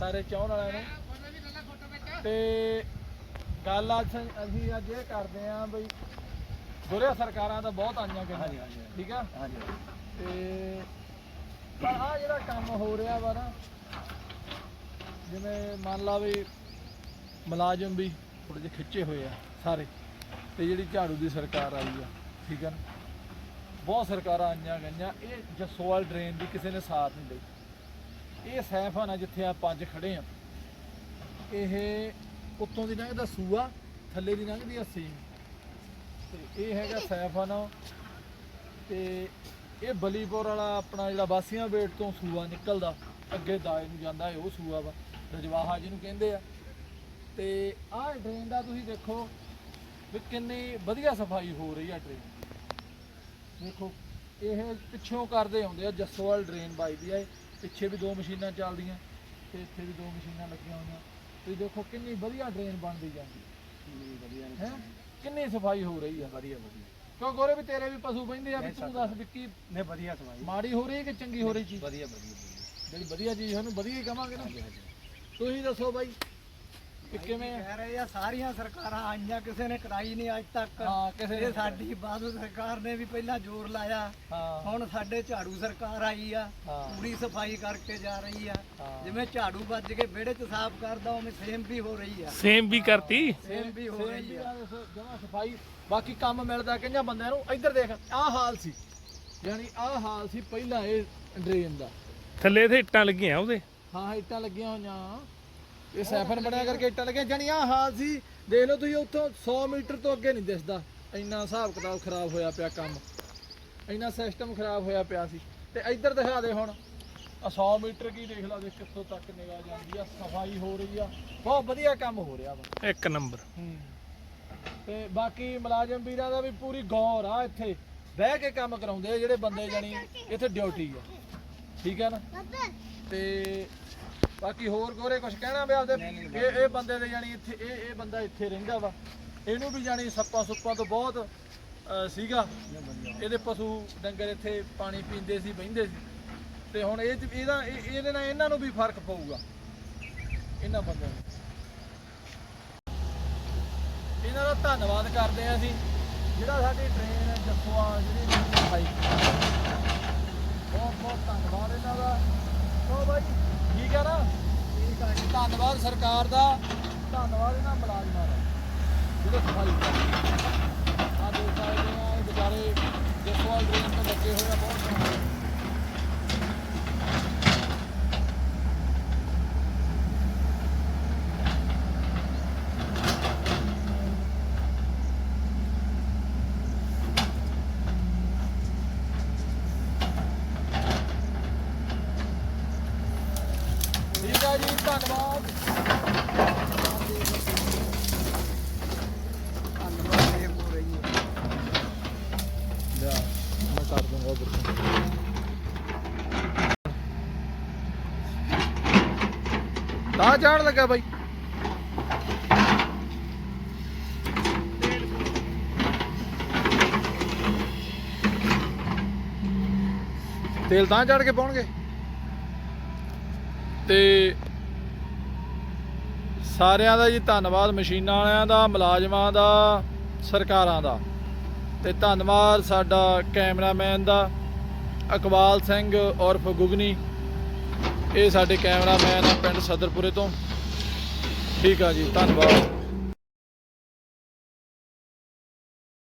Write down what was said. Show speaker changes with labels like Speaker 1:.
Speaker 1: ਸਾਰੇ ਚਾਹਣ ਵਾਲਿਆਂ ਨੂੰ। ਤੇ ਗੱਲ ਅੱਜ ਅਸੀਂ ਅੱਜ ਇਹ ਕਰਦੇ ਆਂ ਬਈ ਗੁਰਿਆ ਸਰਕਾਰਾਂ ਤਾਂ ਬਹੁਤ ਆਈਆਂ
Speaker 2: ਹਾਂਜੀ,
Speaker 1: ਗਈਆਂ
Speaker 2: ਹਾਂਜੀ।
Speaker 1: ਠੀਕ ਆ?
Speaker 2: ਹਾਂਜੀ।
Speaker 1: ਤੇ ਪਰ ਆ ਜਿਹੜਾ ਕੰਮ ਹੋ ਰਿਹਾ ਵਾ ਨਾ ਜਿਵੇਂ ਮੰਨ ਲਾ ਵੀ ਮੁਲਾਜ਼ਮ ਵੀ ਥੋੜੇ ਜਿਹੇ ਖਿੱਚੇ ਹੋਏ ਆ ਸਾਰੇ ਤੇ ਜਿਹੜੀ ਝਾੜੂ ਦੀ ਸਰਕਾਰ ਆਈ ਆ ਠੀਕ ਆ ਬਹੁਤ ਸਰਕਾਰਾਂ ਆਈਆਂ ਗਈਆਂ। ਇਹ ਜਸੋਵਾਲ ਡਰੇਨ ਦੀ ਕਿਸੇ ਨੇ ਸਾਥ ਨਹੀਂ ਲਈ ਇਹ ਸੈਫਾਨਾ ਜਿੱਥੇ ਆ ਪੰਜ ਖੜੇ ਆ। ਇਹ ਉੱਤੋਂ ਦੀ ਲੰਘਦਾ ਸੂਆ, ਥੱਲੇ ਦੀ ਲੰਘਦੀ ਆ ਸੀਮ। ਤੇ ਇਹ ਹੈਗਾ ਸੈਫਾਨਾ ਤੇ ਇਹ ਬਲੀਪੁਰ ਵਾਲਾ ਆਪਣਾ ਜਿਹੜਾ ਬਾਸੀਆਂ ਵੇਟ ਤੋਂ ਸੂਆ ਨਿਕਲਦਾ, ਅੱਗੇ ਦਾਏ ਨੂੰ ਜਾਂਦਾ ਹੈ ਉਹ ਸੂਆ ਵਾ, ਰਜਵਾਹਾ ਜਿਹਨੂੰ ਕਹਿੰਦੇ ਆ। ਤੇ ਆਹ ਡਰੇਨ ਦਾ ਤੁਸੀਂ ਦੇਖੋ ਵੀ ਕਿੰਨੀ ਵਧੀਆ ਸਫ਼ਾਈ ਹੋ ਰਹੀ ਆ ਡਰੇਨ ਦੇਖੋ ਇਹ ਪਿੱਛੋਂ ਕਰਦੇ ਆਉਂਦੇ ਆ ਜੱਸੋਵਾਲ ਡਰੇਨ ਵੱਜਦੀ ਆ ਪਿੱਛੇ ਵੀ ਦੋ ਮਸ਼ੀਨਾਂ ਚੱਲਦੀਆਂ ਤੇ ਇੱਥੇ ਵੀ ਦੋ ਮਸ਼ੀਨਾਂ ਲੱਗੀਆਂ ਹੋਈਆਂ। ਤੁਸੀਂ ਦੇਖੋ ਕਿੰਨੀ ਵਧੀਆ ਡਰੇਨ ਬਣਦੀ ਜਾਂਦੀ।
Speaker 2: ਵਧੀਆ
Speaker 1: ਹੈ? ਕਿੰਨੀ ਸਫ਼ਾਈ ਹੋ ਰਹੀ ਆ।
Speaker 2: ਵਧੀਆ ਵਧੀਆ।
Speaker 1: ਕਿਉਂ ਗੋਰੇ ਵੀ ਤੇਰੇ ਵੀ ਪਸ਼ੂ ਬਹਿੰਦੇ ਆ ਵੀ ਤੂੰ ਦੱਸ ਵੀ ਕੀ
Speaker 2: ਨੇ ਵਧੀਆ ਸਮਾਈ
Speaker 1: ਮਾੜੀ ਹੋ ਰਹੀ ਹੈ ਕਿ ਚੰਗੀ ਹੋ ਰਹੀ ਚੀਜ਼?
Speaker 2: ਵਧੀਆ ਵਧੀਆ
Speaker 1: ਜਿਹੜੀ ਵਧੀਆ ਚੀਜ਼ ਉਹਨੂੰ ਵਧੀਆ ਹੀ ਕਵਾਂਗੇ ਨਾ। ਤੁਸੀਂ ਦੱਸੋ ਬਾਈ। ਕਿ ਕਿਵੇਂ
Speaker 3: ਕਹਿ ਰਹੇ ਆ ਸਾਰੀਆਂ ਸਰਕਾਰਾਂ ਆਈਆਂ ਕਿਸੇ ਨੇ ਕਰਾਈ ਨਹੀਂ ਅੱਜ ਤੱਕ।
Speaker 1: ਹਾਂ ਕਿਸੇ ਨੇ
Speaker 3: ਇਹ ਸਾਡੀ ਬਾਦਲ ਸਰਕਾਰ ਨੇ ਵੀ ਪਹਿਲਾਂ ਜ਼ੋਰ ਲਾਇਆ। ਹੁਣ ਸਾਡੇ ਝਾੜੂ ਸਰਕਾਰ ਆਈ ਆ। ਪੂਰੀ ਸਫ਼ਾਈ ਕਰਕੇ ਜਾ ਰਹੀ ਆ। ਜਿਵੇਂ ਝਾੜੂ ਵੱਜ ਕੇ ਵਿਹੜੇ 'ਚ ਸਾਫ਼ ਕਰਦਾ ਉਵੇਂ ਸੇਮ ਵੀ ਹੋ ਰਹੀ ਆ।
Speaker 4: ਸੇਮ ਵੀ ਕਰਤੀ?
Speaker 3: ਸੇਮ ਵੀ ਹੋ ਰਹੀ ਆ।
Speaker 1: ਜਮਾ ਸਫ਼ਾਈ ਬਾਕੀ ਕੰਮ ਮਿਲਦਾ ਕਈਆਂ ਬੰਦਿਆਂ ਨੂੰ। ਇੱਧਰ ਦੇਖ ਆਹ ਹਾਲ ਸੀ। ਯਾਨੀ ਆਹ ਹਾਲ ਸੀ ਪਹਿਲਾਂ ਇਹ ਡਰੇਨ ਦਾ।
Speaker 4: ਥੱਲੇ ਤੇ ਇੱਟਾਂ ਲੱਗੀਆਂ ਉਹਦੇ।
Speaker 1: ਹਾਂ ਇੱਟਾਂ ਲੱਗੀਆਂ ਹੋਈਆਂ। ਇਹ ਸੈਫਨ ਬਣਿਆ ਕਰਕੇ ਇੱਟਾਂ ਲੱਗੀਆਂ ਜਾਣੀ ਆਹ ਹਾਲ ਸੀ। ਦੇਖ ਲਓ ਤੁਸੀਂ ਉੱਥੋਂ 100 ਮੀਟਰ ਤੋਂ ਅੱਗੇ ਨਹੀਂ ਦਿਸਦਾ। ਇੰਨਾ ਹਿਸਾਬ ਕਿਤਾਬ ਖਰਾਬ ਹੋਇਆ ਪਿਆ ਕੰਮ। ਇੰਨਾ ਸਿਸਟਮ ਖਰਾਬ ਹੋਇਆ ਪਿਆ ਸੀ। ਤੇ ਇੱਧਰ ਦਿਖਾ ਦੇ ਹੁਣ। ਆ 100 ਮੀਟਰ ਕੀ ਦੇਖ ਲਾ ਦੇ ਕਿੱਥੋਂ ਤੱਕ ਨਿਗਾਹ ਜਾਂਦੀ ਆ ਸਫ਼ਾਈ ਹੋ ਰਹੀ ਆ। ਬਹੁਤ ਵਧੀਆ ਕੰਮ ਹੋ ਰਿਹਾ ਵਾ।
Speaker 4: ਇੱਕ ਨੰਬਰ।
Speaker 1: ਤੇ ਬਾਕੀ ਮੁਲਾਜ਼ਮ ਵੀਰਾਂ ਦਾ ਵੀ ਪੂਰੀ ਗੌਰ ਆ ਇੱਥੇ। ਬਹਿ ਕੇ ਕੰਮ ਕਰਾਉਂਦੇ ਆ ਜਿਹੜੇ ਬੰਦੇ ਜਾਨੀ ਇੱਥੇ ਡਿਊਟੀ ਆ। ਠੀਕ ਹੈ ਨਾ? ਤੇ ਬਾਕੀ ਹੋਰ ਗੋਰੇ ਕੁਝ ਕਹਿਣਾ ਵੀ ਆਪਦੇ ਇਹ ਇਹ ਬੰਦੇ ਦੇ ਜਾਨੀ ਇੱਥੇ ਇਹ ਇਹ ਬੰਦਾ ਇੱਥੇ ਰਹਿੰਦਾ ਵਾ। ਇਹਨੂੰ ਵੀ ਜਾਨੀ ਸੱਪਾਂ ਸੁੱਪਾਂ ਤੋਂ ਬਹੁਤ ਅਹ, ਸੀਗਾ। ਇਹਦੇ ਪਸ਼ੂ ਡੰਗਰ ਇੱਥੇ ਪਾਣੀ ਪੀਂਦੇ ਸੀ ਬਹਿੰਦੇ ਸੀ। ਤੇ ਹੁਣ ਇਹ 'ਚ- ਇਹਦਾ ਇਹ- ਇਹਦੇ ਨਾਲ ਇਹਨਾਂ ਨੂੰ ਵੀ ਫ਼ਰਕ ਪਊਗਾ। ਇਹਨਾਂ ਬੰਦਿਆਂ ਨੂੰ। ਇਹਨਾਂ ਦਾ ਧੰਨਵਾਦ ਕਰਦੇ ਆ ਅਸੀਂ। ਜਿਹੜਾ ਸਾਡੀ ਟ੍ਰੇਨ ਜੱਫੂਆ ਜਿਹੜੀ ਇਹਨੇ ਬਹੁਤ ਬਹੁਤ ਧੰਨਵਾਦ ਇਹਨਾਂ ਦਾ। ਸੋ ਬਾਈ। ਠੀਕ ਹੈ ਨਾ? ਠੀਕ ਹੈ ਜੀ। ਧੰਨਵਾਦ ਸਰਕਾਰ ਦਾ। ਧੰਨਵਾਦ ਇਹਨਾਂ ਮੁਲਾਜ਼ਮਾਂ ਦਾ। ਜਿਹੜੇ ਸਫ਼ਾਈ ਆ ਦੇਖ ਸਕਦੇ ਆ ਇਹ ਵਿਚਾਰੇ ਜੱਫੂਆ ਟ੍ਰੇਨ ਤੇ ਲੱਗੇ ਹੋਏ ਆ ਬਹੁਤ ਸੋਹਣੇ ਜੀ, ਧੰਨਵਾਦ।
Speaker 3: ਧੰਨਵਾਦ ਸੇਮ ਹੋ ਰਹੀ ਆ
Speaker 1: ਲਿਆ ਮੈਂ ਕਰ ਦੂੰਗਾ ਉਧਰ ਤਾਂ ਜਾਣ ਲੱਗਾ ਬਾਈ। ਤੇਲ ਤਾਂ ਚੜ ਕੇ ਪਾਉਣਗੇ। ਤੇ ਸਾਰਿਆਂ ਦਾ ਜੀ ਧੰਨਵਾਦ, ਮਸ਼ੀਨਾਂ ਵਾਲਿਆਂ ਦਾ, ਮੁਲਾਜ਼ਮਾਂ ਦਾ, ਸਰਕਾਰਾਂ ਦਾ। ਤੇ ਧੰਨਵਾਦ ਸਾਡਾ ਕੈਮਰਾਮੈਨ ਦਾ, ਇਕਬਾਲ ਸਿੰਘ ਔਰਫ ਗੁਗਨੀ। ਇਹ ਸਾਡੇ ਕੈਮਰਾਮੈਨ ਆ ਪਿੰਡ ਸਦਰਪੁਰੇ ਤੋਂ। ਠੀਕ ਆ ਜੀ, ਧੰਨਵਾਦ।